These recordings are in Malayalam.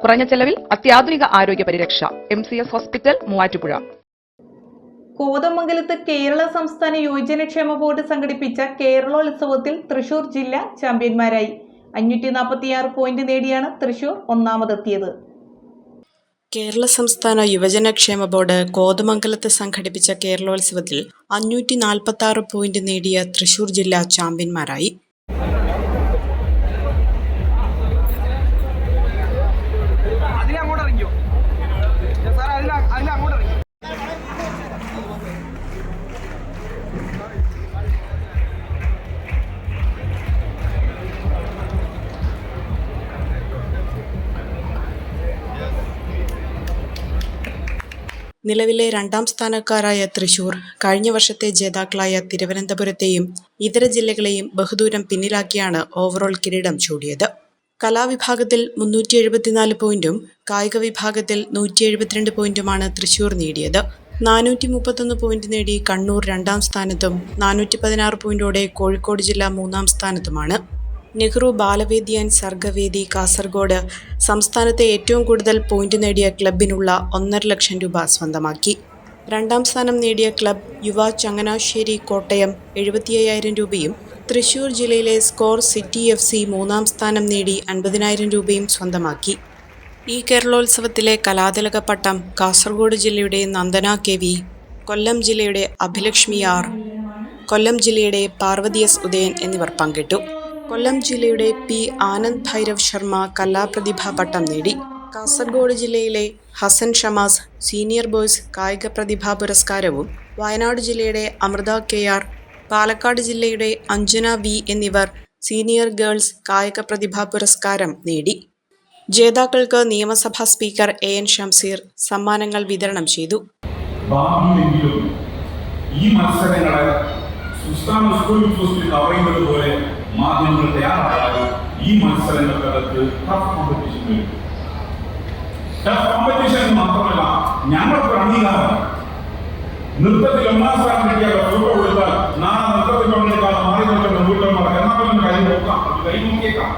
കുറഞ്ഞ ചെലവിൽ അത്യാധുനിക ആരോഗ്യ പരിരക്ഷ. M C S hospital Muvattupuzha. കോതമംഗലത്ത് കേരള സംസ്ഥാന യുവജനക്ഷേമ ബോർഡ് സംഘടിപ്പിച്ച കേരളോത്സവത്തിൽ തൃശൂർ ജില്ല ചാമ്പ്യന്മാരായി. അഞ്ഞൂറ്റി നാൽപ്പത്തിയാറ് പോയിന്റ് നേടിയാണ് തൃശൂർ ഒന്നാമതെത്തിയത്. കേരള സംസ്ഥാന യുവജനക്ഷേമ ബോർഡ് കോതമംഗലത്ത് സംഘടിപ്പിച്ച കേരളോത്സവത്തിൽ അഞ്ഞൂറ്റി നാൽപ്പത്തി ആറ് പോയിന്റ് നേടിയ തൃശൂർ ജില്ല ചാമ്പ്യന്മാരായി. നിലവിലെ രണ്ടാം സ്ഥാനക്കാരായ തൃശൂർ കഴിഞ്ഞ വർഷത്തെ ജേതാക്കളായ തിരുവനന്തപുരത്തെയും ഇതര ജില്ലകളെയും ബഹുദൂരം പിന്നിലാക്കിയാണ് ഓവറോൾ കിരീടം ചൂടിയത്. കലാവിഭാഗത്തിൽ മുന്നൂറ്റി എഴുപത്തിനാല് പോയിന്റും കായിക വിഭാഗത്തിൽ നൂറ്റി എഴുപത്തിരണ്ട് പോയിന്റുമാണ് തൃശൂർ നേടിയത്. നാനൂറ്റി മുപ്പത്തൊന്ന് പോയിന്റ് നേടി കണ്ണൂർ രണ്ടാം സ്ഥാനത്തും നാനൂറ്റി പതിനാറ് പോയിന്റോടെ കോഴിക്കോട് ജില്ല മൂന്നാം സ്ഥാനത്തുമാണ്. നെഹ്റു ബാലവേദി ആൻഡ് സർഗവേദി കാസർഗോഡ് സംസ്ഥാനത്തെ ഏറ്റവും കൂടുതൽ പോയിന്റ് നേടിയ ക്ലബിനുള്ള ഒന്നര ലക്ഷം രൂപ സ്വന്തമാക്കി. രണ്ടാം സ്ഥാനം നേടിയ ക്ലബ് യുവ ചങ്ങനാശ്ശേരി കോട്ടയം എഴുപത്തി അയ്യായിരം രൂപയും തൃശൂർ ജില്ലയിലെ സ്കോർ സിറ്റി എഫ് സി മൂന്നാം സ്ഥാനം നേടി അൻപതിനായിരം രൂപയും സ്വന്തമാക്കി. ഈ കേരളോത്സവത്തിലെ കലാതിലക പട്ടം കാസർഗോഡ് ജില്ലയുടെ നന്ദന കെ വി കൊല്ലം ജില്ലയുടെ അഭിലക്ഷ്മി ആർ കൊല്ലം ജില്ലയുടെ പാർവതി എസ് ഉദയൻ എന്നിവർ പങ്കിട്ടു. കൊല്ലം ജില്ലയുടെ പി. ആനന്ദ് ഭൈരവ് ശർമ്മ കലാപ്രതിഭ പട്ടം നേടി. കാസർഗോഡ് ജില്ലയിലെ ഹസൻ ഷമാസ് സീനിയർ ബോയ്സ് കായിക പ്രതിഭാ പുരസ്കാരവും വയനാട് ജില്ലയുടെ അമൃത കെ. ആർ. പാലക്കാട് ജില്ലയുടെ അഞ്ജന വി. എന്നിവർ സീനിയർ ഗേൾസ് കായിക പ്രതിഭാ പുരസ്കാരം നേടി. ജേതാക്കൾക്ക് നിയമസഭാ സ്പീക്കർ എ. എൻ. ഷംസീർ സമ്മാനങ്ങൾ വിതരണം ചെയ്തു. ഈ മത്സരങ്ങളെ സ്കൂൾ പോലെ മാധ്യമങ്ങൾ തയ്യാറായാൽ ഈ മത്സരങ്ങൾക്കകത്ത് ടഫ് കോമ്പറ്റീഷൻ വരും. ടഫ് കോമ്പറ്റീഷൻ മാത്രമല്ല ഞങ്ങൾക്ക് അംഗീകാരം നൃത്തത്തിൽ ഒന്നാം സ്ഥാനം കിട്ടിയാൽ ഫോട്ടോ കൊടുത്താൽ നാളെ നൃത്തത്തിൽ പങ്കെടുക്കാതെ മാറി നിൽക്കുന്ന വീട്ടമ്മ എന്നാലും കൈ നോക്കാം. കൈ നോക്കിയേക്കാം.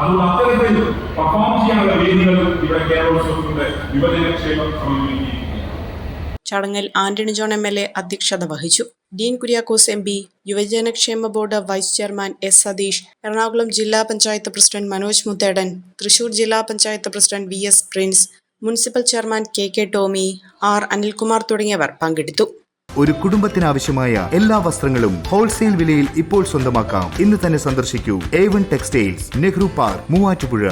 അതുകൊണ്ട് അത്തരത്തിൽ പെർഫോം ചെയ്യാനുള്ള വേദികൾ ഇവിടെ കേരളോത്സവത്തിന്റെ യുവജനക്ഷേമ സമീപിക്കുകയും ചടങ്ങിൽ Antony John M L A അധ്യക്ഷത വഹിച്ചു. Dean Kuriakose M P യുവജനക്ഷേമ board vice chairman S Sathish Ernakulam ജില്ലാ പഞ്ചായത്ത് പ്രസിഡന്റ് മനോജ് മുത്തേടൻ തൃശൂർ ജില്ലാ panchayat president V S Prince municipal chairman K K Tomy R Anilkumar തുടങ്ങിയവർ പങ്കെടുത്തു. ഒരു കുടുംബത്തിനാവശ്യമായ എല്ലാ വസ്ത്രങ്ങളും ഹോൾസെയിൽ വിലയിൽ ഇപ്പോൾ സ്വന്തമാക്കാം. ഇന്ന് തന്നെ സന്ദർശിക്കൂ. A one textiles Nehru park Muvattupuzha.